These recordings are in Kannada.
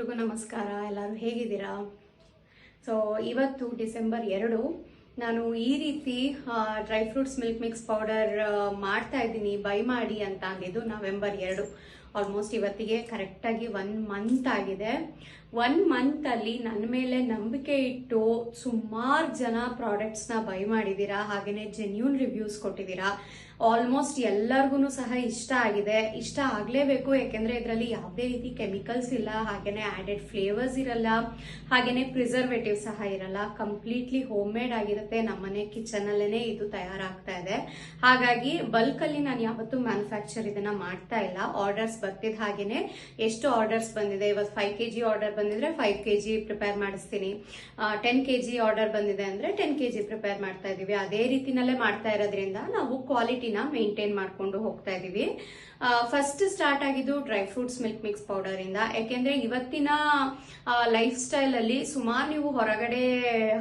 ಎಲ್ರಿಗೂ ನಮಸ್ಕಾರ, ಎಲ್ಲರೂ ಹೇಗಿದ್ದೀರಾ? ಸೊ ಇವತ್ತು ಡಿಸೆಂಬರ್ ಎರಡು, ನಾನು ಈ ರೀತಿ dry fruits milk mix powder ಮಾಡ್ತಾ ಇದ್ದೀನಿ ಬೈ ಮಾಡಿ ಅಂತ ಅಂದಿದ್ದು ನವೆಂಬರ್ ಎರಡು. ಆಲ್ಮೋಸ್ಟ್ ಇವತ್ತಿಗೆ ಕರೆಕ್ಟಾಗಿ ಒನ್ ಮಂತ್ ಆಗಿದೆ. ಒನ್ ಮಂತಲ್ಲಿ ನನ್ನ ಮೇಲೆ ನಂಬಿಕೆ ಇಟ್ಟು ಸುಮಾರು ಜನ ಪ್ರಾಡಕ್ಟ್ಸ್ನ ಬೈ ಮಾಡಿದ್ದೀರಾ ಹಾಗೆಯೇ ಜೆನ್ಯೂನ್ ರಿವ್ಯೂಸ್ ಕೊಟ್ಟಿದ್ದೀರಾ. ಆಲ್ಮೋಸ್ಟ್ ಎಲ್ಲರಿಗೂ ಸಹ ಇಷ್ಟ ಆಗಿದೆ. ಇಷ್ಟ ಆಗಲೇಬೇಕು, ಯಾಕೆಂದರೆ ಇದರಲ್ಲಿ ಯಾವುದೇ ರೀತಿ ಕೆಮಿಕಲ್ಸ್ ಇಲ್ಲ ಹಾಗೆಯೇ ಆ್ಯಡೆಡ್ ಫ್ಲೇವರ್ಸ್ ಇರಲ್ಲ, ಹಾಗೇನೆ ಪ್ರಿಸರ್ವೇಟಿವ್ ಸಹ ಇರಲ್ಲ. ಕಂಪ್ಲೀಟ್ಲಿ ಹೋಮ್ ಮೇಡ್ ಆಗಿರುತ್ತೆ. ನಮ್ಮನೆ ಕಿಚನ್ ಅಲ್ಲೇನೆ ಇದು ತಯಾರಾಗ್ತಾ ಇದೆ. ಹಾಗಾಗಿ ಬಲ್ಕಲ್ಲಿ ನಾನು ಯಾವತ್ತೂ ಮ್ಯಾನುಫ್ಯಾಕ್ಚರ್ ಇದನ್ನು ಮಾಡ್ತಾ ಇಲ್ಲ. ಆರ್ಡರ್ಸ್ ಬರ್ತಿದ್ದ ಹಾಗೆಯೇ ಎಷ್ಟು ಆರ್ಡರ್ಸ್ ಬಂದಿದೆ. ಇವತ್ತು ಫೈವ್ ಕೆ ಜಿ ಆರ್ಡರ್ ಬಂದಿದ್ರೆ ಫೈವ್ ಕೆ ಜಿ ಪ್ರಿಪೇರ್ ಮಾಡಿಸ್ತೀನಿ. ಟೆನ್ ಕೆ ಜಿ ಆರ್ಡರ್ ಬಂದಿದೆ ಅಂದರೆ ಟೆನ್ ಕೆ ಜಿ ಪ್ರಿಪೇರ್ ಮಾಡ್ತಾ ಇದ್ದೀವಿ ಅದೇ ರೀತಿನಲ್ಲೇ ಮಾಡ್ತಾ ಇರೋದ್ರಿಂದ ನಾವು ಮೇಂಟೈನ್ ಮಾಡ್ಕೊಂಡು ಹೋಗ್ತಾ ಇದೀವಿ. ಫಸ್ಟ್ ಸ್ಟಾರ್ಟ್ ಆಗಿದ್ದು dry fruits milk mix powder ಇಂದ. ಯಾಕೆಂದ್ರೆ ಇವತ್ತಿನ ಲೈಫ್ ಸ್ಟೈಲ್ ಅಲ್ಲಿ ಸುಮಾರು ನೀವು ಹೊರಗಡೆ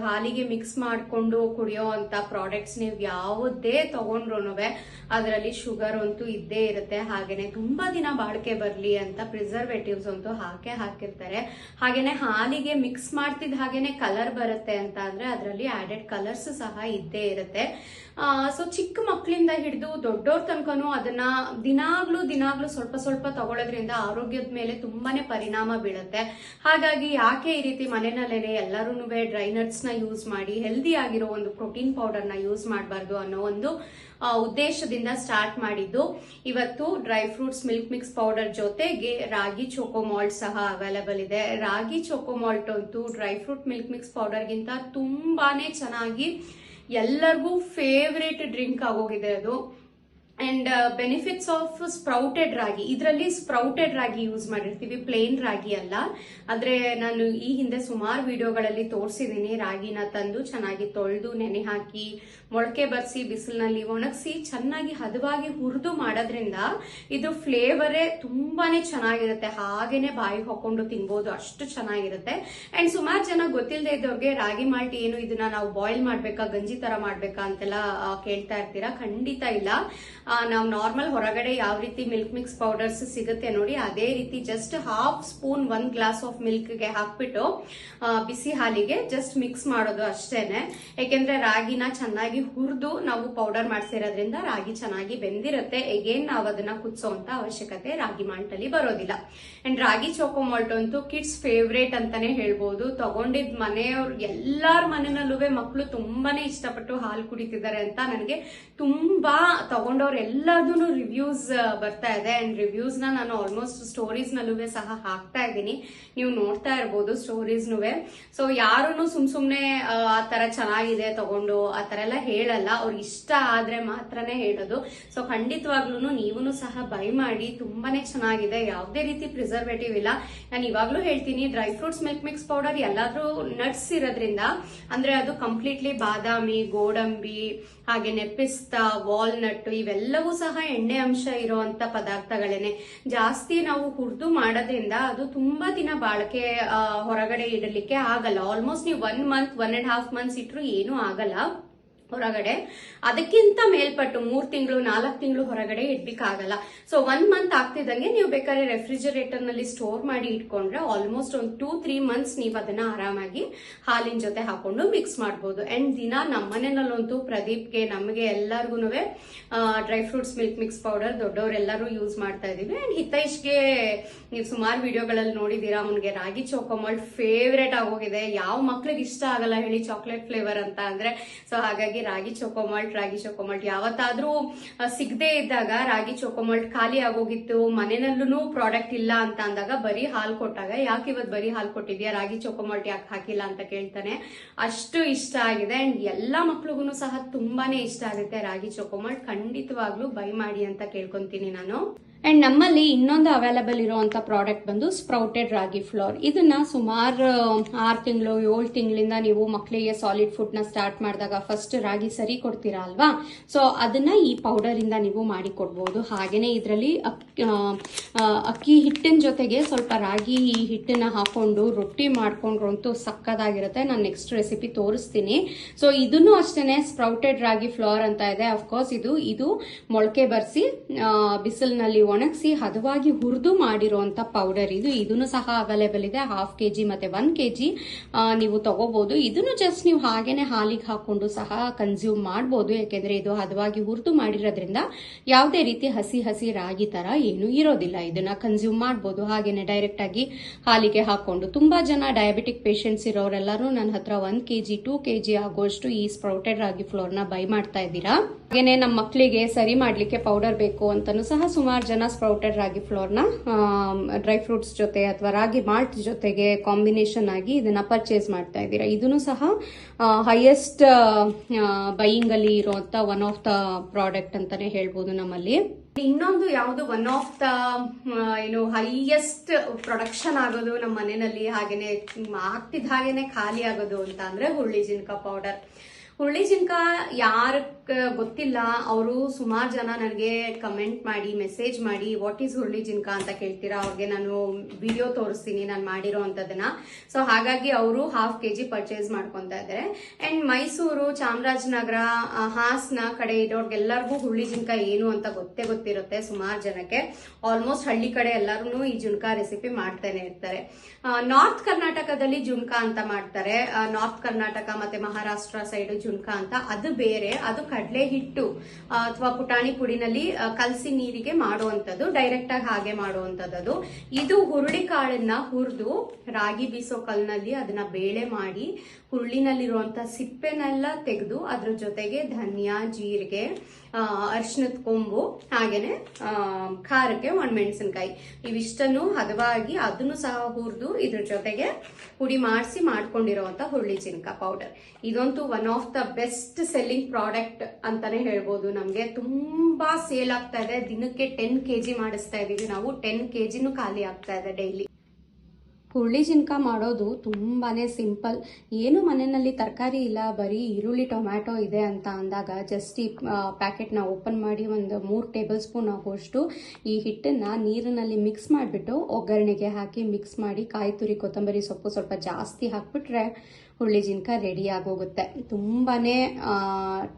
ಹಾಲಿಗೆ ಮಿಕ್ಸ್ ಮಾಡಿಕೊಂಡು ಕುಡಿಯೋ ಅಂತ ಪ್ರಾಡಕ್ಟ್ಸ್ ನೀವು ಯಾವುದೇ ತಗೊಂಡ್ರು ಅದರಲ್ಲಿ ಶುಗರ್ ಅಂತೂ ಇದ್ದೇ ಇರುತ್ತೆ. ಹಾಗೇನೆ ತುಂಬಾ ದಿನ ಬಾಳಿಕೆ ಬರಲಿ ಅಂತ ಪ್ರಿಸರ್ವೇಟಿವ್ಸ್ ಅಂತೂ ಹಾಕೇ ಹಾಕಿರ್ತಾರೆ. ಹಾಗೇನೆ ಹಾಲಿಗೆ ಮಿಕ್ಸ್ ಮಾಡ್ತಿದ್ದ ಹಾಗೇನೆ ಕಲರ್ ಬರುತ್ತೆ ಅಂತ ಅಂದ್ರೆ ಅದರಲ್ಲಿ ಆಡೆಡ್ ಕಲರ್ಸ್ ಸಹ ಇದ್ದೇ ಇರುತ್ತೆ. ಸೊ ಚಿಕ್ಕ ಮಕ್ಕಳಿಂದ ಹಿಡಿದು ದೊಡ್ಡವ್ರ ತನಕನು ಅದನ್ನ ದಿನಾಗ್ಲೂ ದಿನಾಗ್ಲೂ ಸ್ವಲ್ಪ ಸ್ವಲ್ಪ ತಗೊಳ್ಳೋದ್ರಿಂದ ಆರೋಗ್ಯದ ಮೇಲೆ ತುಂಬಾನೇ ಪರಿಣಾಮ ಬೀಳುತ್ತೆ. ಹಾಗಾಗಿ ಯಾಕೆ ಈ ರೀತಿ ಮನೆಯಲ್ಲೇನೆ ಎಲ್ಲರೂ ಡ್ರೈ ನಟ್ಸ್ನ ಯೂಸ್ ಮಾಡಿ ಹೆಲ್ದಿ ಆಗಿರೋ ಒಂದು ಪ್ರೋಟೀನ್ ಪೌಡರ್ನ ಯೂಸ್ ಮಾಡಬಾರ್ದು ಅನ್ನೋ ಒಂದು ಉದ್ದೇಶದಿಂದ ಸ್ಟಾರ್ಟ್ ಮಾಡಿದ್ದು. ಇವತ್ತು dry fruits, milk mix powder ಜೊತೆಗೆ ರಾಗಿ ಚೋಕೋ ಮಾಲ್ಟ್ ಸಹ ಅವೈಲೇಬಲ್ ಇದೆ. ರಾಗಿ ಚೋಕೋ ಮಾಲ್ಟ್ ಅಂತೂ ಡ್ರೈ ಫ್ರೂಟ್, ಮಿಲ್ಕ್ ಮಿಕ್ಸ್ ಪೌಡರ್ಗಿಂತ ತುಂಬಾನೇ ಚೆನ್ನಾಗಿ ಎಲ್ಲರಿಗೂ ಫೇವ್ರೇಟ್ ಡ್ರಿಂಕ್ ಆಗೋಗಿದೆ ಅದು. And benefits of sprouted ragi ಇದರಲ್ಲಿ ಸ್ಪ್ರೌಟೆಡ್ ರಾಗಿ ಯೂಸ್ ಮಾಡಿರ್ತೀವಿ ಪ್ಲೇನ್ ರಾಗಿ ಅಲ್ಲ. ಆದ್ರೆ ನಾನು ಈ ಹಿಂದೆ ಸುಮಾರು ವಿಡಿಯೋಗಳಲ್ಲಿ ತೋರಿಸಿದ್ದೀನಿ ರಾಗಿನ ತಂದು ಚೆನ್ನಾಗಿ ತೊಳೆದು, ನೆನೆ ಹಾಕಿ, ಮೊಳಕೆ ಬರ್ಸಿ, ಬಿಸಿಲಿನಲ್ಲಿ ಒಣಗಿಸಿ, ಚೆನ್ನಾಗಿ ಹದವಾಗಿ ಹುರಿದು ಮಾಡೋದ್ರಿಂದ ಇದು ಫ್ಲೇವರೇ ತುಂಬಾನೇ ಚೆನ್ನಾಗಿರುತ್ತೆ. ಹಾಗೇನೆ ಬಾಯಿ ಹಾಕೊಂಡು ತಿನ್ಬೋದು, ಅಷ್ಟು ಚೆನ್ನಾಗಿರುತ್ತೆ. ಅಂಡ್ ಸುಮಾರು ಜನ ಗೊತ್ತಿಲ್ಲದೆ ಇದ್ದವ್ರಿಗೆ ರಾಗಿ ಮಾಲ್ಟಿ ಏನು ಇದನ್ನ ನಾವು ಬಾಯ್ಲ್ ಮಾಡ್ಬೇಕಾ, ಗಂಜಿ ತರ ಮಾಡ್ಬೇಕಾ ಅಂತೆಲ್ಲ ಕೇಳ್ತಾ ಇರ್ತೀರಾ? ಖಂಡಿತ ಇಲ್ಲ. ನಾವು ನಾರ್ಮಲ್ ಹೊರಗಡೆ ಯಾವ ರೀತಿ ಮಿಲ್ಕ್ ಮಿಕ್ಸ್ ಪೌಡರ್ಸ್ ಸಿಗುತ್ತೆ ನೋಡಿ, ಅದೇ ರೀತಿ ಜಸ್ಟ್ ಹಾಫ್ ಸ್ಪೂನ್ ಒಂದ್ ಗ್ಲಾಸ್ ಆಫ್ ಮಿಲ್ಕ್ಗೆ ಹಾಕ್ಬಿಟ್ಟು ಬಿಸಿ ಹಾಲಿಗೆ ಜಸ್ಟ್ ಮಿಕ್ಸ್ ಮಾಡೋದು ಅಷ್ಟೇನೆ. ಯಾಕೆಂದ್ರೆ ರಾಗಿನ ಚೆನ್ನಾಗಿ ಹುರಿದು ನಾವು ಪೌಡರ್ ಮಾಡಿಸಿರೋದ್ರಿಂದ ರಾಗಿ ಚೆನ್ನಾಗಿ ಬೆಂದಿರುತ್ತೆ. ಎಗೇನ್ ನಾವು ಅದನ್ನ ಕುದಿಸೋಂತ ಅವಶ್ಯಕತೆ ರಾಗಿ ಮಾಲ್ಟಲ್ಲಿ ಬರೋದಿಲ್ಲ. ಅಂಡ್ ರಾಗಿ ಚೋಕೋ ಮಾಲ್ಟ್ ಅಂತೂ ಕಿಡ್ಸ್ ಫೇವ್ರೇಟ್ ಅಂತಾನೆ ಹೇಳ್ಬೋದು. ತಗೊಂಡಿದ್ ಮನೆಯವ್ರು, ಎಲ್ಲಾರ ಮನೆಯಲ್ಲೂ ಮಕ್ಕಳು ತುಂಬಾನೇ ಇಷ್ಟಪಟ್ಟು ಹಾಲು ಕುಡಿತಿದ್ದಾರೆ ಅಂತ ನನಗೆ ತುಂಬಾ ತಗೊಂಡವ್ರು ಎಲ್ಲದೂ ರಿವ್ಯೂಸ್ ಬರ್ತಾ ಇದೆ. ಅಂಡ್ ರಿವ್ಯೂಸ್ನ ನಾನು ಆಲ್ಮೋಸ್ಟ್ ಸ್ಟೋರೀಸ್ ನಲ್ಲೂ ಸಹ ಹಾಕ್ತಾ ಇದ್ದೀನಿ. ನೀವು ನೋಡ್ತಾ ಇರ್ಬೋದು ಸ್ಟೋರೀಸ್ ಸೊ ಯಾರು ಸುಮ್ ಸುಮ್ನೆ ಆ, ತರ ಚೆನ್ನಾಗಿದೆ ತಗೊಂಡು ಆ ತರ ಎಲ್ಲ ಹೇಳಲ್ಲ. ಅವ್ರಿಗೆ ಇಷ್ಟ ಆದ್ರೆ ಮಾತ್ರನೇ ಹೇಳೋದು. ಸೊ ಖಂಡಿತವಾಗ್ಲೂ ನೀವೂ ಸಹ ಬೈ ಮಾಡಿ ತುಂಬಾನೇ ಚೆನ್ನಾಗಿದೆ. ಯಾವುದೇ ರೀತಿ ಪ್ರಿಸರ್ವೇಟಿವ್ ಇಲ್ಲ. ನಾನು ಇವಾಗ್ಲೂ ಹೇಳ್ತೀನಿ dry fruits milk mix powder ಎಲ್ಲಾದ್ರೂ ನಟ್ಸ್ ಇರೋದ್ರಿಂದ ಅಂದ್ರೆ ಅದು ಕಂಪ್ಲೀಟ್ಲಿ ಬಾದಾಮಿ ಗೋಡಂಬಿ ಹಾಗೆ ನೆಪಿಸ್ತಾ ವಾಲ್ನಟ್ ಇವೆಲ್ಲವೂ ಸಹ ಎಣ್ಣೆ ಅಂಶ ಇರುವಂತ ಪದಾರ್ಥಗಳೇನೆ. ಜಾಸ್ತಿ ನಾವು ಹುರಿದು ಮಾಡೋದ್ರಿಂದ ಅದು ತುಂಬಾ ದಿನ ಬಾಳಿಕೆ ಹೊರಗಡೆ ಇಡಲಿಕ್ಕೆ ಆಗಲ್ಲ. ಆಲ್ಮೋಸ್ಟ್ ನೀವು one month one and half months ಇಟ್ರು ಏನೂ ಆಗಲ್ಲ. ಹೊರಗಡೆ. ಅದಕ್ಕಿಂತ ಮೇಲ್ಪಟ್ಟು ಮೂರ್ ತಿಂಗಳು, ನಾಲ್ಕು ತಿಂಗಳು ಹೊರಗಡೆ ಇಡ್ಲಿಕ್ಕಾಗಲ್ಲ. ಸೊ ಒನ್ ಮಂತ್ ಆಗ್ತಿದ್ದಂಗೆ ನೀವು ಬೇಕಾದ್ರೆ ರೆಫ್ರಿಜರೇಟರ್ನಲ್ಲಿ ಸ್ಟೋರ್ ಮಾಡಿ ಇಟ್ಕೊಂಡ್ರೆ ಆಲ್ಮೋಸ್ಟ್ ಒಂದು ಟೂ ತ್ರೀ ಮಂತ್ಸ್ ನೀವು ಅದನ್ನ ಆರಾಮಾಗಿ ಹಾಲಿನ ಜೊತೆ ಹಾಕೊಂಡು ಮಿಕ್ಸ್ ಮಾಡ್ಬೋದು. ಅಂಡ್ ದಿನ ನಮ್ಮನೆಯಲ್ಲಂತೂ ಪ್ರದೀಪ್ಗೆ, ನಮಗೆ ಎಲ್ಲರಿಗೂ dry fruits milk mix powder ದೊಡ್ಡವರೆಲ್ಲರೂ use ಮಾಡ್ತಾ ಇದೀವಿ ಅಂಡ್ ಹಿತೈಷ್ಗೆ ನೀವು ಸುಮಾರು ವಿಡಿಯೋಗಳಲ್ಲಿ ನೋಡಿದೀರಾ ಅವನಿಗೆ ರಾಗಿ ಚೋಕೋಮಾಲ್ಟ್ ಫೇವ್ರೇಟ್ ಆಗೋಗಿದೆ. ಯಾವ ಮಕ್ಳಿಗೆ ಇಷ್ಟ ಆಗಲ್ಲ ಹೇಳಿ ಚಾಕ್ಲೇಟ್ ಫ್ಲೇವರ್ ಅಂತ ಅಂದ್ರೆ. ಸೊ ಹಾಗಾಗಿ ರಾಗಿ ಚೋಕೋಮಾಲ್ಟ್ ರಾಗಿ ಚೋಕೋಮಾಲ್ಟ್ ಯಾವತ್ತಾದ್ರೂ ಸಿಗದೆ ಸಿಗದೇ ಇದ್ದಾಗ ರಾಗಿ ಚೋಕೋಮಾಲ್ಟ್ ಖಾಲಿ ಆಗೋಗಿತ್ತು ಮನೆಯಲ್ಲೂ ಪ್ರಾಡಕ್ಟ್ ಇಲ್ಲ ಅಂತ ಅಂದಾಗ ಬರೀ ಹಾಲು ಕೊಟ್ಟಾಗ, ಯಾಕೆ ಇವತ್ತು ಬರೀ ಹಾಲು ಕೊಟ್ಟಿದ್ಯಾ, ರಾಗಿ ಚೋಕೋಮಾಲ್ಟ್ ಯಾಕೆ ಹಾಕಿಲ್ಲ ಅಂತ ಕೇಳ್ತಾನೆ. ಅಷ್ಟು ಇಷ್ಟ ಆಗಿದೆ ಅಂಡ್ ಎಲ್ಲ ಮಕ್ಳಿಗೂ ಸಹ ತುಂಬಾನೇ ಇಷ್ಟ ಆಗುತ್ತೆ ರಾಗಿ ಚೋಕೋಮಾಲ್ಟ್ ಖಂಡಿತವಾಗ್ಲೂ ಬೈ ಮಾಡಿ ಅಂತ ಕೇಳ್ಕೊಂತೀನಿ ನಾನು. ಅಂಡ್ ನಮ್ಮಲ್ಲಿ ಇನ್ನೊಂದು ಅವೈಲಬಲ್ ಇರುವಂತ ಪ್ರಾಡಕ್ಟ್ ಬಂದು ಸ್ಪ್ರೌಟೆಡ್ ರಾಗಿ ಫ್ಲೋರ್ ಇದನ್ನ ಸುಮಾರು ಆರು ತಿಂಗಳು, ಏಳು ತಿಂಗಳಿಂದ ನೀವು ಮಕ್ಕಳಿಗೆ ಸಾಲಿಡ್ ಫುಡ್ನ ಸ್ಟಾರ್ಟ್ ಮಾಡಿದಾಗ ಫಸ್ಟ್ ರಾಗಿ ಸರಿ ಕೊಡ್ತೀರಾ ಅಲ್ವಾ? ಸೊ ಅದನ್ನ ಈ ಪೌಡರ್ ಇಂದ ನೀವು ಮಾಡಿ ಕೊಡ್ಬೋದು. ಹಾಗೇನೆ ಇದರಲ್ಲಿ ಅಕ್ಕಿ ಹಿಟ್ಟಿನ ಜೊತೆಗೆ ಸ್ವಲ್ಪ ರಾಗಿ ಈ ಹಿಟ್ಟನ್ನ ಹಾಕೊಂಡು ರೊಟ್ಟಿ ಮಾಡ್ಕೊಂಡ್ರಂತೂ ಸಕ್ಕದಾಗಿರುತ್ತೆ. ನಾನು ನೆಕ್ಸ್ಟ್ ರೆಸಿಪಿ ತೋರಿಸ್ತೀನಿ. ಸೊ ಇದನ್ನು ಅಷ್ಟೇನೆ ಸ್ಪ್ರೌಟೆಡ್ ರಾಗಿ ಫ್ಲೋರ್ ಅಂತ ಇದೆ. ಅಫ್ಕೋರ್ಸ್ ಇದು ಇದು ಮೊಳಕೆ ಬರ್ಸಿ ಬಿಸಿಲಿನಲ್ಲಿ ಒಣಗಿಸಿ ಹದವಾಗಿ ಹುರಿದು ಮಾಡಿರುವಂತ ಪೌಡರ್ ಇದು. ಇದನ್ನು ಸಹ ಅವೈಲೇಬಲ್ ಇದೆ. ಹಾಫ್ ಕೆ ಜಿ ಮತ್ತೆ ಒನ್ ಕೆ ಜಿ ನೀವು ತಗೋಬಹುದು ಇದನ್ನು ಜಸ್ಟ್ ನೀವು ಹಾಗೇನೆ ಹಾಲಿಗೆ ಹಾಕೊಂಡು ಸಹ ಕನ್ಸ್ಯೂಮ್ ಮಾಡಬಹುದು ಯಾಕೆಂದ್ರೆ ಇದು ಹದವಾಗಿ ಹುರಿದು ಮಾಡಿರೋದ್ರಿಂದ ಯಾವುದೇ ರೀತಿ ಹಸಿ ಹಸಿ ರಾಗಿ ತರ ಏನು ಇರೋದಿಲ್ಲ. ಇದನ್ನ ಕನ್ಸ್ಯೂಮ್ ಮಾಡಬಹುದು ಹಾಗೇನೆ ಡೈರೆಕ್ಟ್ ಆಗಿ ಹಾಲಿಗೆ ಹಾಕೊಂಡು. ತುಂಬಾ ಜನ ಡಯಾಬಿಟಿಕ್ ಪೇಷಂಟ್ಸ್ ಇರೋರೆಲ್ಲರೂ ನನ್ನ ಹತ್ರ one K G two K G ಆಗುವಷ್ಟು ಈ ಸ್ಪ್ರೌಟೆಡ್ ರಾಗಿ ಫ್ಲೋರ್ನ ಬೈ ಮಾಡ್ತಾ ಇದ್ದೀರಾ. ಹಾಗೇನೆ ನಮ್ಮ ಮಕ್ಕಳಿಗೆ ಸರಿ ಮಾಡ್ಲಿಕ್ಕೆ ಪೌಡರ್ ಬೇಕು ಅಂತಾನು ಸಹ ಸುಮಾರು ಜನ ಸ್ಪ್ರೌಟೆಡ್ ರಾಗಿ ಫ್ಲೋರ್ನ ಡ್ರೈ ಫ್ರೂಟ್ಸ್ ಜೊತೆ ಅಥವಾ ರಾಗಿ ಮಾಲ್ಟ್ ಜೊತೆಗೆ ಕಾಂಬಿನೇಷನ್ ಆಗಿ ಇದನ್ನ ಪರ್ಚೇಸ್ ಮಾಡ್ತಾ ಇದ್ದೀರಾ. ಇದನ್ನು ಸಹ ಹೈಯೆಸ್ಟ್ ಬೈಯಿಂಗ್ ಅಲ್ಲಿ ಇರುವಂತ ಒನ್ ಆಫ್ ದ ಪ್ರಾಡಕ್ಟ್ ಅಂತಾನೆ ಹೇಳ್ಬೋದು ನಮ್ಮಲ್ಲಿ. ಇನ್ನೊಂದು ಯಾವುದು ಒನ್ ಆಫ್ ದ ಏನು ಹೈಯೆಸ್ಟ್ ಪ್ರೊಡಕ್ಷನ್ ಆಗೋದು ನಮ್ಮ ಮನೆಯಲ್ಲಿ ಹಾಗೇನೆ ಆಗ್ತಿದ್ದ ಹಾಗೇನೆ ಖಾಲಿ ಆಗೋದು ಅಂತ ಅಂದ್ರೆ ಹುರುಳಿ ಜಿನ್ಕ ಪೌಡರ್ ಹುಳ್ಳಿ ಜಿಂಕ ಯಾರ ಗೊತ್ತಿಲ್ಲ, ಅವರು ಸುಮಾರು ಜನ ನನಗೆ ಕಮೆಂಟ್ ಮಾಡಿ ಮೆಸೇಜ್ ಮಾಡಿ ವಾಟ್ ಈಸ್ ಹುರುಳಿ ಜಿಂಕ ಅಂತ ಕೇಳ್ತೀರಾ, ಅವ್ರಿಗೆ ನಾನು ವಿಡಿಯೋ ತೋರಿಸ್ತೀನಿ, ನಾನು ಮಾಡಿರೋ ಅಂಥದ್ದನ್ನ ಸೊ ಹಾಗಾಗಿ ಅವರು ಹಾಫ್ ಕೆ ಜಿ ಪರ್ಚೇಸ್ ಮಾಡ್ಕೊತಾ ಇದ್ದಾರೆ ಅಂಡ್ ಮೈಸೂರು, ಚಾಮರಾಜನಗರ ಹಾಸನ ಕಡೆ ಇರೋರ್ಗೆಲ್ಲರಿಗೂ ಹುರುಳಿ ಜಿಂಕ ಏನು ಅಂತ ಗೊತ್ತೇ ಗೊತ್ತಿರುತ್ತೆ ಸುಮಾರು ಜನಕ್ಕೆ. ಆಲ್ಮೋಸ್ಟ್ ಹಳ್ಳಿ ಕಡೆ ಎಲ್ಲರೂ ಈ ಜುನ್ಕ ರೆಸಿಪಿ ಮಾಡ್ತಾನೆ ಇರ್ತಾರೆ. ನಾರ್ತ್ ಕರ್ನಾಟಕದಲ್ಲಿ ಜುನ್ಕ ಅಂತ ಮಾಡ್ತಾರೆ. ನಾರ್ತ್ ಕರ್ನಾಟಕ ಮತ್ತೆ ಮಹಾರಾಷ್ಟ್ರ ಸೈಡ್ ಜುನ್ಕ ಅಂತ. ಅದು ಬೇರೆ, ಅದು ಕಡಲೆ ಹಿಟ್ಟು ಅಥವಾ ಪುಟಾಣಿ ಪುಡಿನಲ್ಲಿ ಕಲಸಿ ನೀರಿಗೆ ಮಾಡುವಂಥದ್ದು ಡೈರೆಕ್ಟ್ ಆಗಿ ಹಾಗೆ ಮಾಡುವಂಥದ್ದು ಇದು ಹುರುಳಿ ಕಾಳನ್ನ ಹುರಿದು ರಾಗಿ ಬೀಸೋ ಕಲ್ನಲ್ಲಿ ಅದನ್ನ ಬೇಳೆ ಮಾಡಿ ಹುರುಳಿನಲ್ಲಿರುವಂತ ಸಿಪ್ಪೆನೆಲ್ಲ ತೆಗೆದು ಅದ್ರ ಜೊತೆಗೆ ಧನಿಯಾ, ಜೀರಿಗೆ ಅರಿಶಿನದ ಕೊಂಬು, ಹಾಗೇನೆ ಖಾರಕ್ಕೆ ಖಾರಕ್ಕೆ ಒಣಮೆಣಸಿನ್ಕಾಯಿ ಇವಿಷ್ಟನ್ನು ಹದವಾಗಿ ಅದನ್ನು ಸಹ ಹುರಿದು ಇದ್ರ ಜೊತೆಗೆ ಪುಡಿ ಮಾಡಿಸಿ ಮಾಡ್ಕೊಂಡಿರುವಂತ ಹುರುಳಿ ಚಿನ್ಕ ಪೌಡರ್ ಇದಂತೂ one of the best selling product ಅಂತಾನೆ ಹೇಳ್ಬೋದು. ನಮ್ಗೆ ತುಂಬಾ ಸೇಲ್ ಆಗ್ತಾ ಇದೆ. ದಿನಕ್ಕೆ ಟೆನ್ ಕೆ ಜಿ ಮಾಡಿಸ್ತಾ ಇದೀವಿ ನಾವು. ಟೆನ್ ಕೆ ಜಿನೂ ಖಾಲಿ ಆಗ್ತಾ ಇದೆ ಡೈಲಿ ಹುರುಳಿ ಜಿನ್ಕ ಮಾಡೋದು ತುಂಬಾನೇ ಸಿಂಪಲ್. ಏನು ಮನೆಯಲ್ಲಿ ತರಕಾರಿ ಇಲ್ಲ, ಬರೀ ಈರುಳ್ಳಿ, ಟೊಮ್ಯಾಟೊ ಇದೆ ಅಂತ ಅಂದಾಗ ಜಸ್ಟ್ ಈ ಪ್ಯಾಕೆಟ್ನ ಓಪನ್ ಮಾಡಿ ಒಂದು ಮೂರು ಟೇಬಲ್ ಸ್ಪೂನ್ ಆಗುವಷ್ಟು ಈ ಹಿಟ್ಟನ್ನು ನೀರಿನಲ್ಲಿ ಮಿಕ್ಸ್ ಮಾಡಿಬಿಟ್ಟು ಒಗ್ಗರಣೆಗೆ ಹಾಕಿ ಮಿಕ್ಸ್ ಮಾಡಿ ಕಾಯಿ ತುರಿ, ಕೊತ್ತಂಬರಿ ಸೊಪ್ಪು ಸ್ವಲ್ಪ ಜಾಸ್ತಿ ಹಾಕ್ಬಿಟ್ರೆ ಹುರುಳಿ ಜಿನ್ಕ ರೆಡಿ ಆಗೋಗುತ್ತೆ. ತುಂಬಾನೇ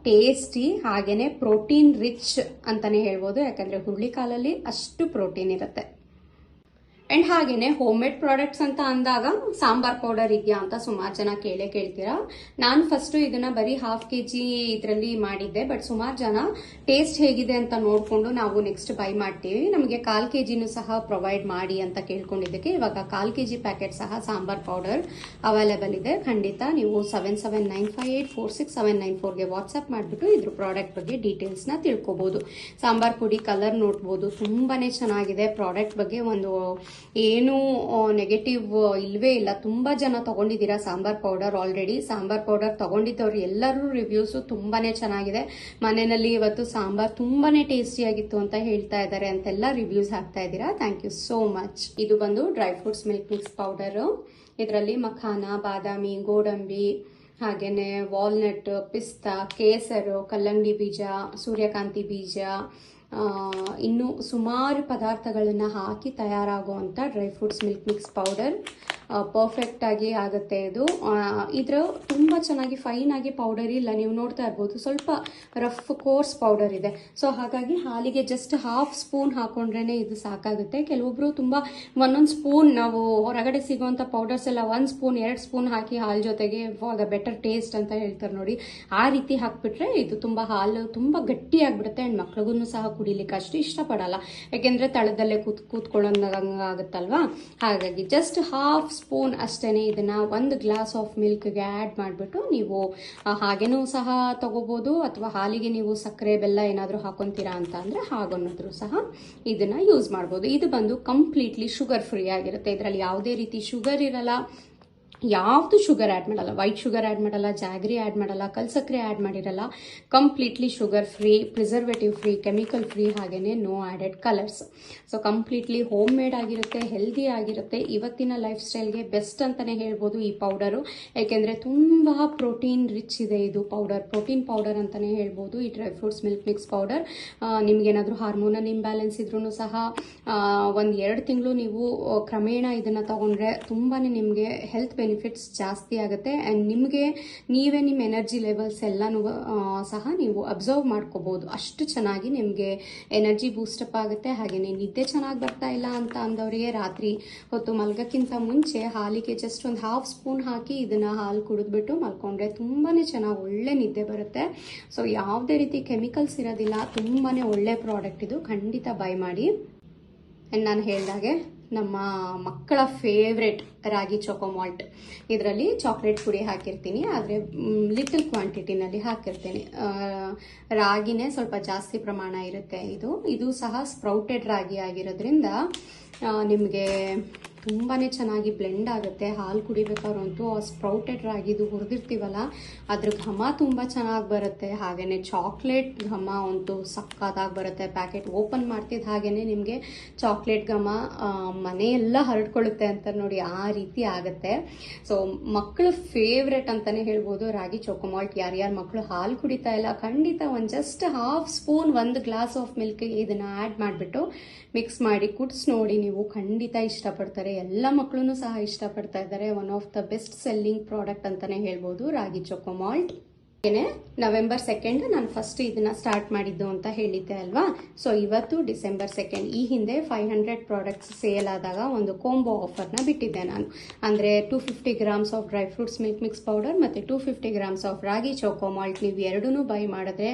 ಟೇಸ್ಟಿ ಹಾಗೆಯೇ ಪ್ರೋಟೀನ್ ರಿಚ್ ಅಂತಲೇ ಹೇಳ್ಬೋದು. ಯಾಕಂದರೆ ಹುರುಳಿ ಕಾಲಲ್ಲಿ ಅಷ್ಟು ಪ್ರೋಟೀನ್ ಇರುತ್ತೆ. ಅಂಡ್ ಹಾಗೇನೆ ಹೋಮ್ ಮೇಡ್ ಪ್ರಾಡಕ್ಟ್ಸ್ ಅಂತ ಅಂದಾಗ ಸಾಂಬಾರ್ ಪೌಡರ್ ಇದೆಯಾ ಅಂತ ಸುಮಾರು ಜನ ಕೇಳೇ ಕೇಳ್ತೀರಾ. ನಾನು ಫಸ್ಟ್ ಇದನ್ನ ಬರೀ ಹಾಫ್ ಕೆ ಜಿ ಇದರಲ್ಲಿ ಮಾಡಿದ್ದೆ ಬಟ್ ಸುಮಾರು ಜನ ಟೇಸ್ಟ್ ಹೇಗಿದೆ ಅಂತ ನೋಡಿಕೊಂಡು ನಾವು ನೆಕ್ಸ್ಟ್ ಬೈ ಮಾಡ್ತೀವಿ. ನಮಗೆ ಕಾಲು ಕೆ ಜಿನೂ ಸಹ ಪ್ರೊವೈಡ್ ಮಾಡಿ ಅಂತ ಕೇಳ್ಕೊಂಡಿದ್ದಕ್ಕೆ ಇವಾಗ ಕಾಲು ಕೆ ಜಿ ಪ್ಯಾಕೆಟ್ ಸಹ ಸಾಂಬಾರ್ ಪೌಡರ್ ಅವೈಲೇಬಲ್ ಇದೆ. ಖಂಡಿತ ನೀವು seven seven nine five eight four six seven nine ಫೋರ್ಗೆ WhatsApp ಮಾಡಿಬಿಟ್ಟು ಇದ್ರ ಪ್ರಾಡಕ್ಟ್ ಬಗ್ಗೆ ಡೀಟೇಲ್ಸ್ನ ತಿಳ್ಕೊಬೋದು. ಸಾಂಬಾರ್ ಪುಡಿ ಕಲರ್ ನೋಡ್ಬೋದು. ತುಂಬಾ ಚೆನ್ನಾಗಿದೆ ಪ್ರಾಡಕ್ಟ್ ಬಗ್ಗೆ ಒಂದು ಏನು ನೆಗೆಟಿವ್ ಇಲ್ವೇ ಇಲ್ಲ. ತುಂಬಾ ಜನ ತಗೊಂಡಿದ್ದೀರಾ sambar powder already sambar powder ತಗೊಂಡಿದ್ದವ್ರು ಎಲ್ಲರೂ ರಿವ್ಯೂಸು ತುಂಬಾನೇ ಚೆನ್ನಾಗಿದೆ. ಮನೆಯಲ್ಲಿ ಇವತ್ತು ಸಾಂಬಾರ್ ತುಂಬಾನೇ ಟೇಸ್ಟಿ ಆಗಿತ್ತು ಅಂತ ಹೇಳ್ತಾ ಇದ್ದಾರೆ ಅಂತೆಲ್ಲ ರಿವ್ಯೂಸ್ ಹಾಕ್ತಾ ಇದ್ದೀರಾ. ಥ್ಯಾಂಕ್ ಯು ಸೋ ಮಚ್ ಇದು ಬಂದು dry fruits milk mix powder ಇದರಲ್ಲಿ ಮಖಾನ, ಬಾದಾಮಿ, ಗೋಡಂಬಿ, ಹಾಗೇನೆ ವಾಲ್ನಟ್ ಪಿಸ್ತಾ, ಕೇಸರು, ಕಲ್ಲಂಗಡಿ ಬೀಜ, ಸೂರ್ಯಕಾಂತಿ ಬೀಜ ಇನ್ನು ಸುಮಾರು ಪದಾರ್ಥಗಳನ್ನು ಹಾಕಿ ತಯಾರಾಗುವಂಥ dry fruits milk mix powder perfect ಆಗಿ ಆಗುತ್ತೆ ಇದು. ಇದರ ತುಂಬ ಚೆನ್ನಾಗಿ ಫೈನ್ ಆಗಿ ಪೌಡರ್ ಇಲ್ಲ, ನೀವು ನೋಡ್ತಾ ಇರ್ಬೋದು. ಸ್ವಲ್ಪ ರಫ್ ಕೋರ್ಸ್ ಪೌಡರ್ ಇದೆ. ಸೊ ಹಾಗಾಗಿ ಹಾಲಿಗೆ ಜಸ್ಟ್ ಹಾಫ್ ಸ್ಪೂನ್ ಹಾಕೊಂಡ್ರೇನೆ ಇದು ಸಾಕಾಗುತ್ತೆ. ಕೆಲವೊಬ್ರು ತುಂಬ ಒಂದೊಂದು ಸ್ಪೂನ್ ನಾವು ಹೊರಗಡೆ ಸಿಗುವಂಥ ಪೌಡರ್ಸ್ ಎಲ್ಲ ಒಂದು ಸ್ಪೂನ್ ಎರಡು ಸ್ಪೂನ್ ಹಾಕಿ ಹಾಲು ಜೊತೆಗೆ ಅದ ಬೆಟರ್ ಟೇಸ್ಟ್ ಅಂತ ಹೇಳ್ತಾರೆ ನೋಡಿ. ಆ ರೀತಿ ಹಾಕ್ಬಿಟ್ರೆ ಇದು ತುಂಬ ಹಾಲು ತುಂಬ ಗಟ್ಟಿ ಆಗ್ಬಿಡುತ್ತೆ. ಆ್ಯಂಡ್ ಮಕ್ಳಿಗೂ ಸಹ ಕುಡಿಲಿಕ್ಕೆ ಅಷ್ಟು ಇಷ್ಟಪಡಲ್ಲ. ಯಾಕೆಂದ್ರೆ ತಳದಲ್ಲೇ ಕೂತ್ ಕೂತ್ಕೊಳ್ಳೋಂಗಾಗುತ್ತಲ್ವಾ ಹಾಗಾಗಿ ಜಸ್ಟ್ ಹಾಫ್ ಸ್ಪೂನ್ ಅಷ್ಟೇ ಇದನ್ನು ಒಂದು ಗ್ಲಾಸ್ ಆಫ್ ಮಿಲ್ಕ್ಗೆ ಆ್ಯಡ್ ಮಾಡಿಬಿಟ್ಟು ನೀವು ಹಾಗೆನೂ ಸಹ ತಗೋಬೋದು ಅಥವಾ ಹಾಲಿಗೆ ನೀವು ಸಕ್ಕರೆ, ಬೆಲ್ಲ ಏನಾದರೂ ಹಾಕೊತೀರಾ ಅಂತ ಅಂದರೆ ಹಾಗನ್ನೋದ್ರೂ ಸಹ ಇದನ್ನು ಯೂಸ್ ಮಾಡ್ಬೋದು. ಇದು ಬಂದು ಕಂಪ್ಲೀಟ್ಲಿ ಶುಗರ್ ಫ್ರೀ ಆಗಿರುತ್ತೆ. ಇದರಲ್ಲಿ ಯಾವುದೇ ರೀತಿ ಶುಗರ್ ಇರಲ್ಲ. ಯಾವುದು ಶುಗರ್ ಆ್ಯಡ್ ಮಾಡಲ್ಲ, ವೈಟ್ ಶುಗರ್ ಆ್ಯಡ್ ಮಾಡಲ್ಲ, ಜಾಗ್ರಿ ಆ್ಯಡ್ ಮಾಡಲ್ಲ, ಕಲ್ಸಕ್ರೆ ಆ್ಯಡ್ ಮಾಡಿರಲ್ಲ, completely sugar free, preservative free, chemical free ಹಾಗೆಯೇ no added colours. So completely home made ಆಗಿರುತ್ತೆ, ಹೆಲ್ದಿ ಆಗಿರುತ್ತೆ. ಇವತ್ತಿನ ಲೈಫ್ ಸ್ಟೈಲ್ಗೆ ಬೆಸ್ಟ್ ಅಂತಲೇ ಹೇಳ್ಬೋದು ಈ ಪೌಡರು. ಏಕೆಂದರೆ ತುಂಬ ಪ್ರೋಟೀನ್ ರಿಚ್ ಇದೆ ಇದು ಪೌಡರ್. ಪ್ರೋಟೀನ್ ಪೌಡರ್ ಅಂತಲೇ ಹೇಳ್ಬೋದು ಈ dry fruits milk mix powder. ನಿಮಗೇನಾದರೂ ಹಾರ್ಮೋನಲ್ ಇಂಬ್ಯಾಲೆನ್ಸ್ ಇದ್ರೂ ಸಹ ಒಂದು ಎರಡು ತಿಂಗಳು ನೀವು ಕ್ರಮೇಣ ಇದನ್ನು ತಗೊಂಡ್ರೆ ತುಂಬಾ ನಿಮಗೆ ಹೆಲ್ತ್ ಬೆನಿಫಿಟ್ ಬೆನಿಫಿಟ್ಸ್ ಜಾಸ್ತಿ ಆಗುತ್ತೆ. ಆ್ಯಂಡ್ ನಿಮಗೆ ನೀವೇ ನಿಮ್ಮ ಎನರ್ಜಿ ಲೆವೆಲ್ಸ್ ಎಲ್ಲನೂ ಸಹ ನೀವು ಅಬ್ಸರ್ವ್ ಮಾಡ್ಕೋಬೋದು. ಅಷ್ಟು ಚೆನ್ನಾಗಿ ನಿಮಗೆ ಎನರ್ಜಿ ಬೂಸ್ಟಪ್ ಆಗುತ್ತೆ. ಹಾಗೆಯೇ ನಿದ್ದೆ ಚೆನ್ನಾಗಿ ಬರ್ತಾ ಇಲ್ಲ ಅಂತ ಅಂದವರಿಗೆ ರಾತ್ರಿ ಹೊತ್ತು ಮಲ್ಗಕ್ಕಿಂತ ಮುಂಚೆ ಹಾಲಿಗೆ ಜಸ್ಟ್ ಒಂದು ಹಾಫ್ ಸ್ಪೂನ್ ಹಾಕಿ ಇದನ್ನು ಹಾಲು ಕುಡಿದ್ಬಿಟ್ಟು ಮಲ್ಕೊಂಡ್ರೆ ತುಂಬಾ ಚೆನ್ನಾಗಿ ಒಳ್ಳೆ ನಿದ್ದೆ ಬರುತ್ತೆ. ಸೊ ಯಾವುದೇ ರೀತಿ ಕೆಮಿಕಲ್ಸ್ ಇರೋದಿಲ್ಲ ತುಂಬಾ ಒಳ್ಳೆ ಪ್ರಾಡಕ್ಟ್ ಇದು. ಖಂಡಿತ ಬೈ ಮಾಡಿ. ಆ್ಯಂಡ್ ನಾನು ಹೇಳ್ದಾಗೆ ನಮ್ಮ ಮಕ್ಕಳ ಫೇವ್ರೆಟ್ ರಾಗಿ ಚೊಕೋ ಮಾಲ್ಟ್ ಇದರಲ್ಲಿ ಚಾಕ್ಲೇಟ್ ಪುಡಿ ಹಾಕಿರ್ತೀನಿ, ಆದರೆ ಲಿಟಲ್ ಕ್ವಾಂಟಿಟಿನಲ್ಲಿ ಹಾಕಿರ್ತೀನಿ. ರಾಗಿನೇ ಸ್ವಲ್ಪ ಜಾಸ್ತಿ ಪ್ರಮಾಣ ಇರುತ್ತೆ ಇದು. ಇದು ಸಹ ಸ್ಪ್ರೌಟೆಡ್ ರಾಗಿ ಆಗಿರೋದ್ರಿಂದ ನಿಮಗೆ ತುಂಬಾ ಚೆನ್ನಾಗಿ ಬ್ಲೆಂಡ್ ಆಗುತ್ತೆ, ಹಾಲು ಕುಡಿಬೇಕಾದ್ರಂತೂ ಆ ಸ್ಪ್ರೌಟೆಡ್ ರಾಗಿದು ಹುರಿದಿರ್ತೀವಲ್ಲ, ಅದ್ರ ಘಮ ತುಂಬ ಚೆನ್ನಾಗಿ ಬರುತ್ತೆ. ಹಾಗೆಯೇ ಚಾಕ್ಲೇಟ್ ಘಮ ಅಂತೂ ಸಕ್ಕತ್ತಾಗಿ ಬರುತ್ತೆ. ಪ್ಯಾಕೆಟ್ ಓಪನ್ ಮಾಡ್ತಿದ್ದ ಹಾಗೆಯೇ ನಿಮಗೆ ಚಾಕ್ಲೇಟ್ ಘಮ ಮನೆಯೆಲ್ಲ ಹರಡ್ಕೊಳ್ಳುತ್ತೆ ಅಂತ ನೋಡಿ ಆ ರೀತಿ ಆಗುತ್ತೆ. ಸೊ ಮಕ್ಕಳ ಫೇವ್ರೆಟ್ ಅಂತಲೇ ಹೇಳ್ಬೋದು. ರಾಗಿ ಚೊಕೊಮಾಲ್ಟ್ ಯಾರ್ಯಾರು ಮಕ್ಕಳು ಹಾಲು ಕುಡಿತಾ ಇಲ್ಲ, ಖಂಡಿತ ಒಂದು ಜಸ್ಟ್ ಹಾಫ್ ಸ್ಪೂನ್ ಒಂದು ಗ್ಲಾಸ್ ಆಫ್ ಮಿಲ್ಕ್ ಇದನ್ನು ಆ್ಯಡ್ ಮಾಡಿಬಿಟ್ಟು ಮಿಕ್ಸ್ ಮಾಡಿ ಕುಡ್ಸ್ ನೋಡಿ ನೀವು ಖಂಡಿತ ಇಷ್ಟಪಡ್ತಾರೆ. ಎಲ್ಲ ಮಕ್ಕಳು ಸಹ ಇಷ್ಟಪಡ್ತಾ ಇದ್ದಾರೆ. One of the best selling product ಅಂತಲೇ ಹೇಳ್ಬೋದು. Ragi choco malt November second ನಾನು ಫಸ್ಟ್ ಇದನ್ನ ಸ್ಟಾರ್ಟ್ ಮಾಡಿದ್ದು ಅಂತ ಹೇಳಿದ್ದೆ ಅಲ್ವಾ? ಸೊ ಇವತ್ತು ಡಿಸೆಂಬರ್ ಸೆಕೆಂಡ್ ಈ ಹಿಂದೆ ಫೈವ್ ಹಂಡ್ರೆಡ್ ಪ್ರಾಡಕ್ಟ್ಸ್ ಸೇಲ್ ಆದಾಗ ಒಂದು ಕೋಂಬೋ ಆಫರ್ನ ಬಿಟ್ಟಿದ್ದೆ ನಾನು. ಅಂದರೆ two fifty grams of dry fruits milk mix powder ಮತ್ತು two fifty grams of ragi choco malt ನೀವು ಎರಡೂ ಬೈ ಮಾಡಿದ್ರೆ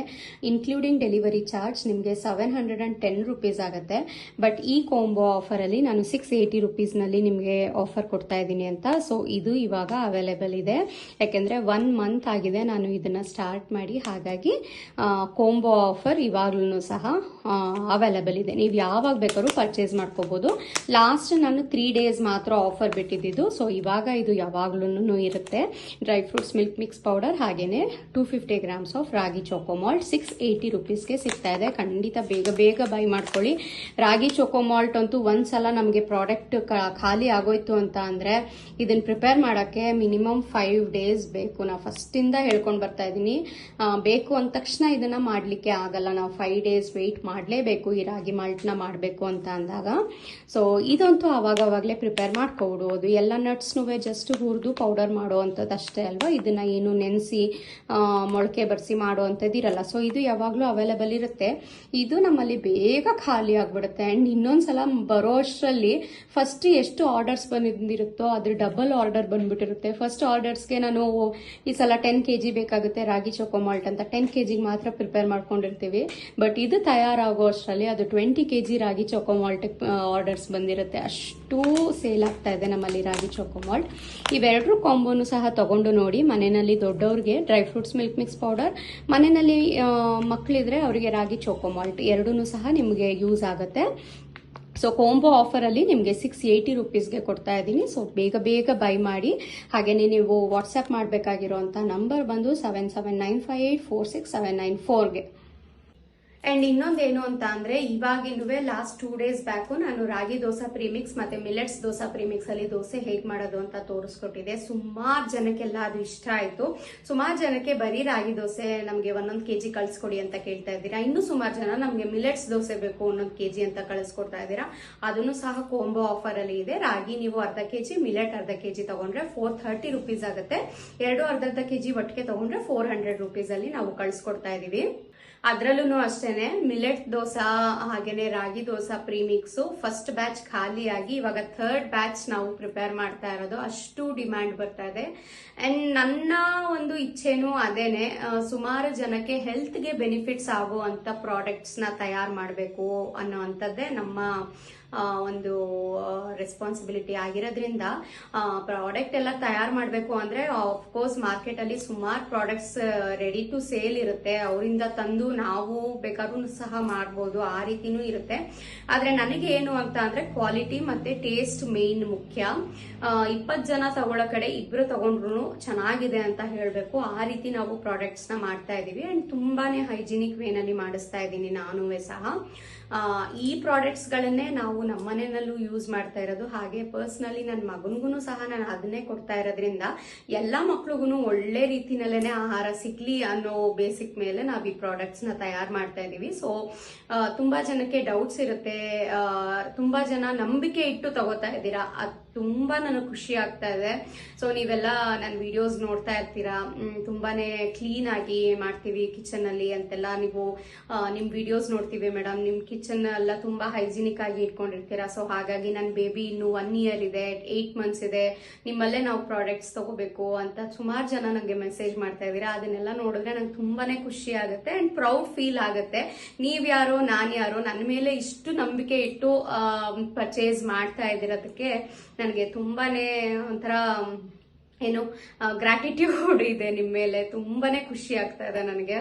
ಇನ್ಕ್ಲೂಡಿಂಗ್ ಡೆಲಿವರಿ ಚಾರ್ಜ್ ನಿಮಗೆ seven hundred and ten rupees ಆಗುತ್ತೆ. ಬಟ್ ಈ ಕೋಂಬೋ ಆಫರಲ್ಲಿ ನಾನು ಸಿಕ್ಸ್ ಏಯ್ಟಿ ರುಪೀಸ್ನಲ್ಲಿ ನಿಮಗೆ ಆಫರ್ ಕೊಡ್ತಾ ಇದ್ದೀನಿ ಅಂತ. ಸೊ ಇದು ಇವಾಗ ಅವೈಲೇಬಲ್ ಇದೆ. ಯಾಕೆಂದರೆ ಒನ್ ಮಂತ್ ಆಗಿದೆ ನಾನು ಇದನ್ನು ಸ್ಟಾರ್ಟ್ ಮಾಡಿ, ಹಾಗಾಗಿ ಕೋಂಬೋ ಆಫರ್ ಇವಾಗಲೂ ಸಹ ಅವೈಲಬಲ್ ಇದೆ. ನೀವು ಯಾವಾಗ ಬೇಕಾದ್ರೂ ಪರ್ಚೇಸ್ ಮಾಡ್ಕೋಬೋದು. ಲಾಸ್ಟ್ ನಾನು ತ್ರೀ ಡೇಸ್ ಮಾತ್ರ ಆಫರ್ ಬಿಟ್ಟಿದ್ದು ಸೊ ಇವಾಗ ಇದು ಯಾವಾಗ್ಲೂ ಇರುತ್ತೆ. Dry fruits milk mix powder ಹಾಗೇನೆ two fifty grams of ragi choco malt six eighty ರುಪೀಸ್ಗೆ ಸಿಗ್ತಾ ಇದೆ. ಖಂಡಿತ ಬೇಗ ಬೇಗ ಬೈ ಮಾಡ್ಕೊಳ್ಳಿ. ರಾಗಿ ಚೋಕೋಮಾಲ್ಟ್ ಅಂತೂ ಒಂದ್ಸಲ ನಮಗೆ ಪ್ರಾಡಕ್ಟ್ ಖಾಲಿ ಆಗೋಯ್ತು ಅಂತ ಅಂದರೆ ಇದನ್ನು ಪ್ರಿಪೇರ್ ಮಾಡೋಕ್ಕೆ ಮಿನಿಮಮ್ ಫೈವ್ ಡೇಸ್ ಬೇಕು. ನಾವು ಫಸ್ಟಿಂದ ಹೇಳ್ಕೊಂಡು ಬರ್ತಾ ಇದ್ದೀನಿ. ಬೇಕು ಅಂದ ತಕ್ಷಣ ಇದನ್ನು ಮಾಡಲಿಕ್ಕೆ ಆಗಲ್ಲ. ನಾವು ಫೈವ್ ಡೇಸ್ ವೆಯ್ಟ್ ಮಾಡಲೇಬೇಕು. ಈ ರಾಗಿ ಮಾಲ್ಟ್ನ ಮಾಡಬೇಕು ಅಂತ ಅಂದಾಗ. ಸೊ ಇದಂತೂ ಅವಾಗ ಅವಾಗಲೇ ಪ್ರಿಪೇರ್ ಮಾಡ್ಕೊಬಿಡುವುದು ಎಲ್ಲ ನಟ್ಸ್ನೂ ಜಸ್ಟ್ ಹುರಿದು ಪೌಡರ್ ಮಾಡೋ ಅಂಥದ್ದು ಅಷ್ಟೇ ಅಲ್ವಾ? ಇದನ್ನು ಏನು ನೆನೆಸಿ ಮೊಳಕೆ ಬರೆಸಿ ಮಾಡೋ ಅಂಥದ್ದು ಇರಲ್ಲ. ಸೊ ಇದು ಯಾವಾಗಲೂ ಅವೈಲೇಬಲ್ ಇರುತ್ತೆ. ಇದು ನಮ್ಮಲ್ಲಿ ಬೇಗ ಖಾಲಿ ಆಗಿಬಿಡುತ್ತೆ. ಆ್ಯಂಡ್ ಇನ್ನೊಂದ್ಸಲ ಬರೋ ಅಷ್ಟರಲ್ಲಿ ಫಸ್ಟ್ ಎಷ್ಟು ಆರ್ಡರ್ಸ್ ಬಂದಿರುತ್ತೋ, ಅದ್ರ ಡಬಲ್ ಆರ್ಡರ್ ಬಂದ್ಬಿಟ್ಟಿರುತ್ತೆ. ಫಸ್ಟ್ ಆರ್ಡರ್ಸ್ಗೆ ನಾನು ಈ ಸಲ ಟೆನ್ ಕೆ ಜಿ ಬೇಕಾಗುತ್ತೆ. ರಾಗಿ ಚೊಕೋ ಮಾಲ್ಟ್ ಅಂತ ಟೆನ್ ಕೆ ಜಿಗೆ ಮಾತ್ರ ಪ್ರಿಪೇರ್ ಮಾಡ್ಕೊಂಡಿರ್ತೀವಿ. ಬಟ್ ಇದು ತಯಾರಾಗೋ ಅಷ್ಟರಲ್ಲಿ ಅದು twenty K G ragi choco malt orders ಬಂದಿರುತ್ತೆ. ಅಷ್ಟು ಸೇಲ್ ಆಗ್ತಾ ಇದೆ ನಮ್ಮಲ್ಲಿ ರಾಗಿ ಚೊಕೋ ಮಾಲ್ಟ್. ಇವೆರಡರೂ ಕಾಂಬೋನು ಸಹ ತಗೊಂಡು ನೋಡಿ, ಮನೆಯಲ್ಲಿ ದೊಡ್ಡವ್ರಿಗೆ dry fruits milk mix powder ಮನೆಯಲ್ಲಿ ಮಕ್ಕಳಿದ್ರೆ ಅವರಿಗೆ ರಾಗಿ ಚೊಕೋ ಮಾಲ್ಟ್ ಎರಡೂ ಸಹ ನಿಮಗೆ ಯೂಸ್ ಆಗುತ್ತೆ. ಸೊ ಕೋಂಬೋ ಆಫರಲ್ಲಿ ನಿಮಗೆ ಸಿಕ್ಸ್ ಏಯ್ಟಿ ರುಪೀಸ್ಗೆ ಕೊಡ್ತಾ ಇದ್ದೀನಿ. ಸೊ ಬೇಗ ಬೇಗ ಬೈ ಮಾಡಿ. ಹಾಗೆಯೇ ನೀವು ವಾಟ್ಸಪ್ ಮಾಡಬೇಕಾಗಿರೋಂಥ ನಂಬರ್ ಬಂದು seven seven nine five eight four six seven nine ಫೋರ್ಗೆ and ಇನ್ನೊಂದೇನು ಅಂತ ಅಂದ್ರೆ ಇವಾಗಿನೂ ಲಾಸ್ಟ್ ಟೂ ಡೇಸ್ ಬ್ಯಾಕು ನಾನು ರಾಗಿ ದೋಸೆ ಪ್ರೀಮಿಕ್ಸ್ ಮತ್ತೆ ಮಿಲೆಟ್ಸ್ ದೋಸೆ ಪ್ರೀಮಿಕ್ಸ್ ಅಲ್ಲಿ ದೋಸೆ ಹೇಗ್ ಮಾಡೋದು ಅಂತ ತೋರಿಸ್ಕೊಟ್ಟಿದೆ. ಸುಮಾರು ಜನಕ್ಕೆಲ್ಲ ಅದು ಇಷ್ಟ ಆಯ್ತು. ಸುಮಾರು ಜನಕ್ಕೆ ಬರೀ ರಾಗಿ ದೋಸೆ ನಮಗೆ ಒಂದೊಂದು ಕೆಜಿ ಕಳ್ಸ್ಕೊಡಿ ಅಂತ ಕೇಳ್ತಾ ಇದ್ದೀರಾ. ಇನ್ನು ಸುಮಾರು ಜನ ನಮಗೆ ಮಿಲೆಟ್ಸ್ ದೋಸೆ ಬೇಕು ಒಂದೊಂದು ಕೆಜಿ ಅಂತ ಕಳಿಸ್ಕೊಡ್ತಾ ಇದ್ದೀರಾ. ಅದನ್ನು ಸಹ ಕೋಂಬೋ ಆಫರ್ ಅಲ್ಲಿ ಇದೆ. ರಾಗಿ ನೀವು ಅರ್ಧ ಕೆಜಿ ಮಿಲೆಟ್ ಅರ್ಧ ಕೆಜಿ ತಗೊಂಡ್ರೆ ಫೋರ್ ಥರ್ಟಿ ರುಪೀಸ್ ಆಗುತ್ತೆ. ಎರಡು ಅರ್ಧ ಅರ್ಧ ಕೆಜಿ ಒಟ್ಟಿಗೆ ತಗೊಂಡ್ರೆ ಫೋರ್ ಹಂಡ್ರೆಡ್ ರುಪೀಸ್ ಅಲ್ಲಿ ನಾವು ಕಳ್ಸಿಕೊಡ್ತಾ ಇದೀವಿ ಅದ್ರಲ್ಲೂ ಅಷ್ಟೇನೆ ಮಿಲೆಟ್ ದೋಸಾ ಹಾಗೇನೆ ragi dosa premix first batch ಖಾಲಿಯಾಗಿ ಇವಾಗ ಥರ್ಡ್ ಬ್ಯಾಚ್ ನಾವು ಪ್ರಿಪೇರ್ ಮಾಡ್ತಾ ಇರೋದು. ಅಷ್ಟು ಡಿಮ್ಯಾಂಡ್ ಬರ್ತಾ ಇದೆ. ಅಂಡ್ ನನ್ನ ಒಂದು ಇಚ್ಛೆನೂ ಅದೇನೆ ಸುಮಾರು ಜನಕ್ಕೆ ಹೆಲ್ತ್ಗೆ ಬೆನಿಫಿಟ್ಸ್ ಆಗುವಂತ ಪ್ರಾಡಕ್ಟ್ಸ್ನ ತಯಾರು ಮಾಡಬೇಕು ಅನ್ನೋ ಅಂಥದ್ದೇ ನಮ್ಮ ಒಂದು ರೆಸ್ಪಾನ್ಸಿಬಿಲಿಟಿ ಆಗಿರೋದ್ರಿಂದ ಪ್ರಾಡಕ್ಟ್ ಎಲ್ಲ ತಯಾರು ಮಾಡಬೇಕು ಅಂದ್ರೆ ಕೋರ್ಸ್ ಮಾರ್ಕೆಟ್ ಅಲ್ಲಿ ಸುಮಾರು ಪ್ರಾಡಕ್ಟ್ಸ್ ರೆಡಿ ಟು ಸೇಲ್ ಇರುತ್ತೆ. ಅವರಿಂದ ತಂದು ನಾವು ಬೇಕಾದ್ರೂ ಸಹ ಮಾಡ್ಬೋದು. ಆ ರೀತಿನೂ ಇರುತ್ತೆ. ಆದ್ರೆ ನನಗೆ ಏನು ಅಂತ ಅಂದರೆ ಕ್ವಾಲಿಟಿ ಮತ್ತೆ ಟೇಸ್ಟ್ ಮೇನ್ ಮುಖ್ಯ. ಇಪ್ಪತ್ತು ಜನ ತಗೊಳ್ಳೋ ಕಡೆ ಇಬ್ಬರು ತಗೊಂಡ್ರು ಚೆನ್ನಾಗಿದೆ ಅಂತ ಹೇಳಬೇಕು. ಆ ರೀತಿ ನಾವು ಪ್ರಾಡಕ್ಟ್ಸ್ನ ಮಾಡ್ತಾ ಇದೀವಿ ಅಂಡ್ ತುಂಬಾನೇ ಹೈಜಿನಿಕ್ ವೇನಲ್ಲಿ ಮಾಡಿಸ್ತಾ ಇದ್ದೀನಿ ನಾನು ಸಹ. ಈ ಪ್ರಾಡಕ್ಟ್ಸ್ ಗಳನ್ನೇ ನಾವು ನಮ್ಮ ಮನೆಯಲ್ಲೂ ಯೂಸ್ ಮಾಡ್ತಾ ಇರೋದು. ಹಾಗೆ ಪರ್ಸ್ನಲಿ ನನ್ನ ಮಗನಿಗೂ ಸಹ ನಾನು ಅದನ್ನೇ ಕೊಡ್ತಾ ಇರೋದ್ರಿಂದ ಎಲ್ಲ ಮಕ್ಳಿಗೂ ಒಳ್ಳೆ ರೀತಿನಲ್ಲೇನೆ ಆಹಾರ ಸಿಗ್ಲಿ ಅನ್ನೋ ಬೇಸಿಕ್ ಮೇಲೆ ನಾವು ಈ ಪ್ರಾಡಕ್ಟ್ಸ್ನ ತಯಾರು ಮಾಡ್ತಾ ಇದ್ದೀವಿ ಸೊ ತುಂಬಾ ಜನಕ್ಕೆ ಡೌಟ್ಸ್ ಇರುತ್ತೆ. ತುಂಬಾ ಜನ ನಂಬಿಕೆ ಇಟ್ಟು ತಗೋತಾ ಇದ್ದೀರಾ. ತುಂಬಾ ನನಗೆ ಖುಷಿ ಆಗ್ತಾ ಇದೆ. ಸೊ ನೀವೆಲ್ಲ ನನ್ನ ವಿಡಿಯೋಸ್ ನೋಡ್ತಾ ಇರ್ತೀರಾ? ತುಂಬಾನೇ ಕ್ಲೀನ್ ಆಗಿ ಮಾಡ್ತೀವಿ ಕಿಚನ್ ಅಲ್ಲಿ ಅಂತೆಲ್ಲ ನೀವು ನಿಮ್ಮ ನಿಮ್ ವಿಡಿಯೋಸ್ ನೋಡ್ತೀವಿ ಮೇಡಮ್ ನಿಮ್ ಕಿಚನ್ ಎಲ್ಲ ತುಂಬಾ ಹೈಜಿನಿಕ್ ಆಗಿ ಇಟ್ಕೊಂಡಿರ್ತೀರಾ? ಸೊ ಹಾಗಾಗಿ ನನ್ನ ಬೇಬಿ ಇನ್ನು ಒನ್ ಇಯರ್ ಇದೆ ಏಟ್ ಮಂತ್ಸ್ ಇದೆ. ನಿಮ್ಮಲ್ಲೇ ನಾವು ಪ್ರಾಡಕ್ಟ್ಸ್ ತಗೋಬೇಕು ಅಂತ ಸುಮಾರು ಜನ ನನಗೆ ಮೆಸೇಜ್ ಮಾಡ್ತಾ ಇದ್ದೀರಾ? ಅದನ್ನೆಲ್ಲ ನೋಡಿದ್ರೆ ನಂಗೆ ತುಂಬಾನೇ ಖುಷಿ ಆಗುತ್ತೆ ಅಂಡ್ ಪ್ರೌಡ್ ಫೀಲ್ ಆಗುತ್ತೆ. ನೀವ್ ಯಾರೋ, ನಾನು ಯಾರೋ ನನ್ನ ಮೇಲೆ ಇಷ್ಟು ನಂಬಿಕೆ ಇಟ್ಟು ಪರ್ಚೇಸ್ ಮಾಡ್ತಾ ಇದ್ದಿರೋದಕ್ಕೆ ನನಗೆ ತುಂಬಾನೇ ಒಂಥರ ಏನು ಗ್ರಾಟಿಟ್ಯೂಡ್ ಇದೆ ನಿಮ್ಮ ಮೇಲೆ. ತುಂಬಾನೇ ಖುಷಿ ಆಗ್ತಾ ಇದೆ ನನಗೆ.